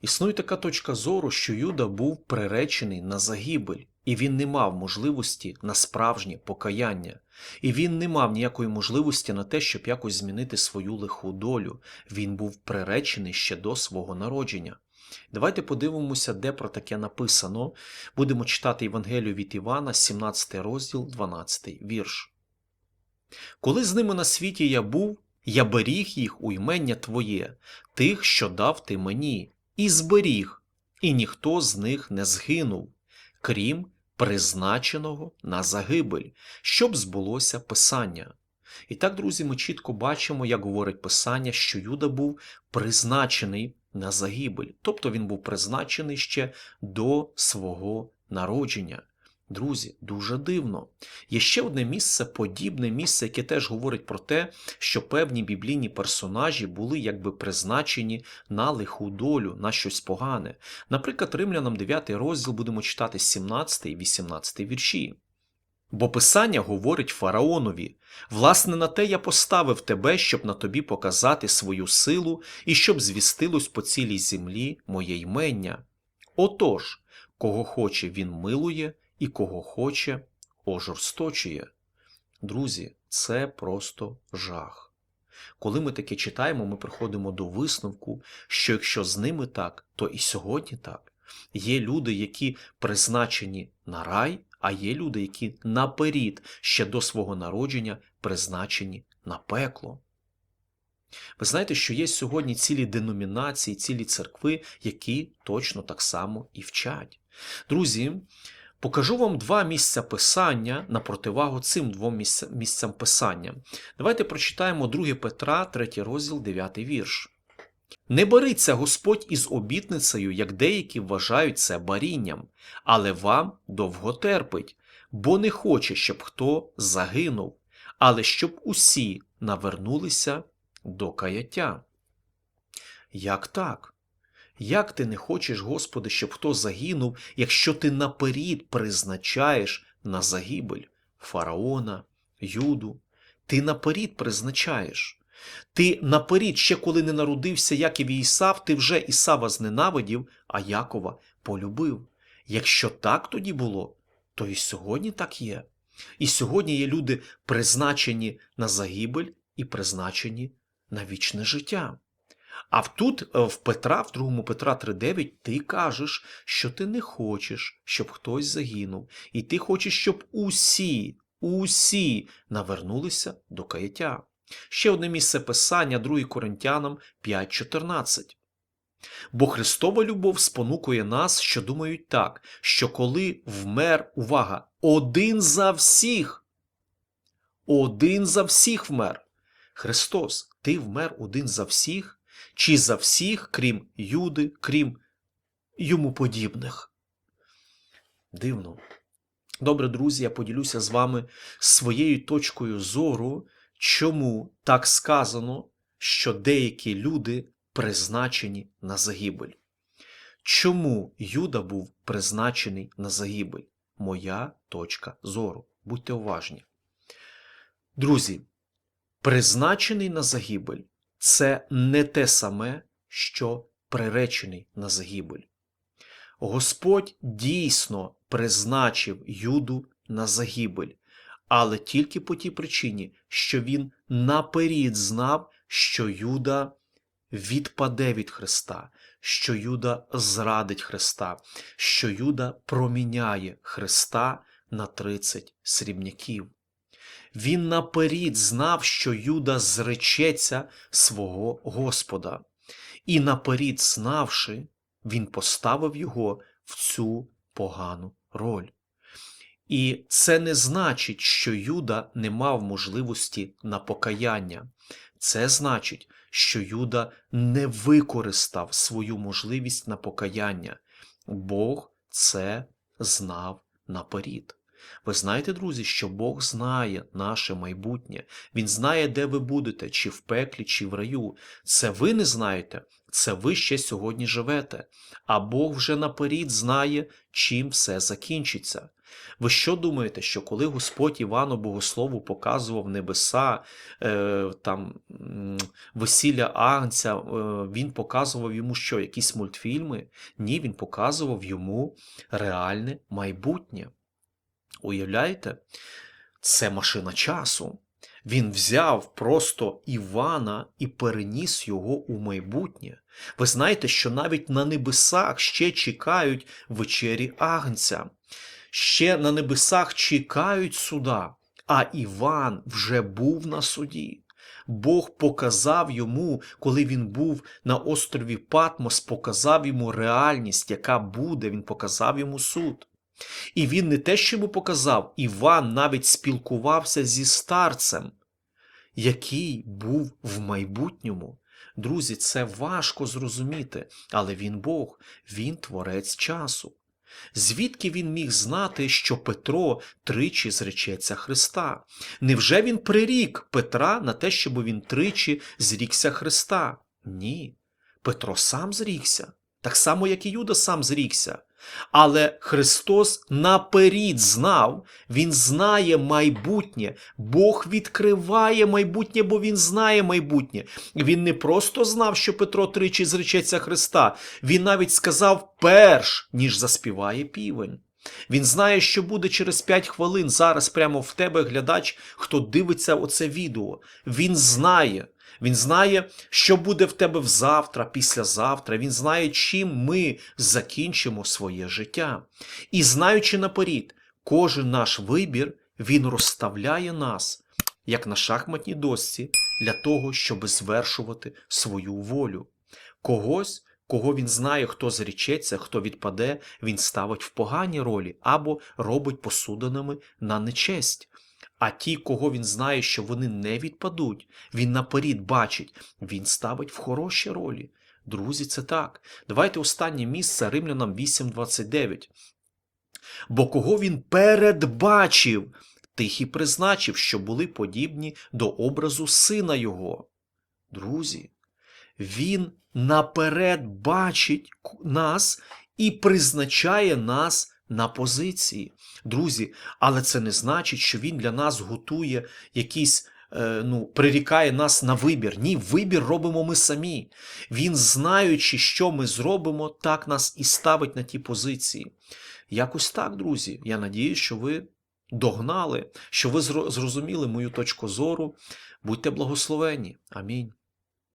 Існує така точка зору, що Юда був приречений на загибель, і він не мав можливості на справжнє покаяння, і він не мав ніякої можливості на те, щоб якось змінити свою лиху долю. Він був приречений ще до свого народження. Давайте подивимося, де про таке написано. Будемо читати Євангелію від Івана, 17 розділ, 12 вірш. Коли з ними на світі я був, я беріг їх у ймення Твоє, тих, що дав ти мені, і зберіг, і ніхто з них не згинув, крім призначеного на загибель, щоб збулося Писання. І так, друзі, ми чітко бачимо, як говорить Писання, що Юда був призначений на загибель, тобто він був призначений ще до свого народження. Друзі, дуже дивно. Є ще одне місце, подібне місце, яке теж говорить про те, що певні біблійні персонажі були якби призначені на лиху долю, на щось погане. Наприклад, Римлянам 9 розділ будемо читати 17 і 18 вірші. Бо Писання говорить фараонові: власне, на те я поставив тебе, щоб на тобі показати свою силу і щоб звістилось по цілій землі моє ймення. Отож, кого хоче, він милує, і кого хоче, ожорсточує. Друзі, це просто жах. Коли ми таке читаємо, ми приходимо до висновку, що якщо з ними так, то і сьогодні так. Є люди, які призначені на рай, а є люди, які наперед ще до свого народження призначені на пекло. Ви знаєте, що є сьогодні цілі деномінації, цілі церкви, які точно так само і вчать. Друзі, покажу вам два місця писання на противагу цим двом місцям писання. Давайте прочитаємо 2 Петра, 3 розділ, 9 вірш. Не бориться Господь із обітницею, як деякі вважають це барінням, але вам довго терпить, бо не хоче, щоб хто загинув, але щоб усі навернулися до каяття. Як так? Як ти не хочеш, Господи, щоб хто загинув, якщо ти наперед призначаєш на загибель фараона, Юду? Ти наперед призначаєш. Ти наперед, ще коли не народився Яків і Ісав, ти вже Ісава зненавидів, а Якова полюбив. Якщо так тоді було, то і сьогодні так є. І сьогодні є люди призначені на загибель і призначені на вічне життя. А тут е, в Петра, в 2 Петра 3.9, ти кажеш, що ти не хочеш, щоб хтось загинув, і ти хочеш, щоб усі, усі навернулися до каяття. Ще одне місце писання 2 Коринтянам 5.14. Бо Христова любов спонукує нас, що думають так, що коли вмер, увага, один за всіх, один за всіх вмер. Христос, ти вмер один за всіх, чи за всіх, крім Юди, крім йому подібних? Дивно. Добре, друзі, я поділюся з вами своєю точкою зору, чому так сказано, що деякі люди призначені на загибель. Чому Юда був призначений на загибель? Моя точка зору. Будьте уважні. Друзі, призначений на загибель це не те саме, що приречений на загибель. Господь дійсно призначив Юду на загибель, але тільки по тій причині, що він наперед знав, що Юда відпаде від Христа, що Юда зрадить Христа, що Юда проміняє Христа на 30 срібняків. Він наперед знав, що Юда зречеться свого Господа, і наперед знавши, він поставив його в цю погану роль. І це не значить, що Юда не мав можливості на покаяння. Це значить, що Юда не використав свою можливість на покаяння. Бог це знав наперед. Ви знаєте, друзі, що Бог знає наше майбутнє. Він знає, де ви будете, чи в пеклі, чи в раю. Це ви не знаєте, це ви ще сьогодні живете. А Бог вже наперед знає, чим все закінчиться. Ви що думаєте, що коли Господь Івану Богослову показував небеса, е, там весілля Агнця, е, він показував йому що, якісь мультфільми? Ні, він показував йому реальне майбутнє. Уявляєте? Це машина часу. Він взяв просто Івана і переніс його у майбутнє. Ви знаєте, що навіть на небесах ще чекають вечері Агнця, ще на небесах чекають суда, а Іван вже був на суді. Бог показав йому, коли він був на острові Патмос, показав йому реальність, яка буде, він показав йому суд. І він не те, що йому показав, Іван навіть спілкувався зі старцем, який був в майбутньому. Друзі, це важко зрозуміти, але він Бог, він творець часу. Звідки він міг знати, що Петро тричі зречеться Христа? Невже він прирік Петра на те, щоб він тричі зрікся Христа? Ні. Петро сам зрікся, так само, як і Юда сам зрікся. Але Христос наперед знав, Він знає майбутнє, Бог відкриває майбутнє, бо Він знає майбутнє. Він не просто знав, що Петро тричі зречеться Христа, він навіть сказав перш, ніж заспіває півень. Він знає, що буде через 5 хвилин зараз прямо в тебе глядач, хто дивиться оце відео. Він знає. Він знає, що буде в тебе взавтра, післязавтра. Він знає, чим ми закінчимо своє життя. І знаючи наперед, кожен наш вибір, він розставляє нас, як на шахматній дошці, для того, щоб звершувати свою волю. Когось, кого він знає, хто зрічеться, хто відпаде, він ставить в погані ролі або робить посуданими на нечесть. А ті, кого він знає, що вони не відпадуть, він наперед бачить, він ставить в хороші ролі. Друзі, це так. Давайте останнє місце Римлянам 8.29. Бо кого він передбачив, тих і призначив, що були подібні до образу сина його. Друзі, він наперед бачить нас і призначає нас на позиції. Друзі, але це не значить, що він для нас готує якісь. е, Ну, прирікає нас на вибір. Ні, вибір робимо ми самі. Він, знаючи, що ми зробимо, так нас і ставить на ті позиції. Якось так, друзі. Я надію, що ви догнали, що ви зрозуміли мою точку зору. Будьте благословені. Амінь.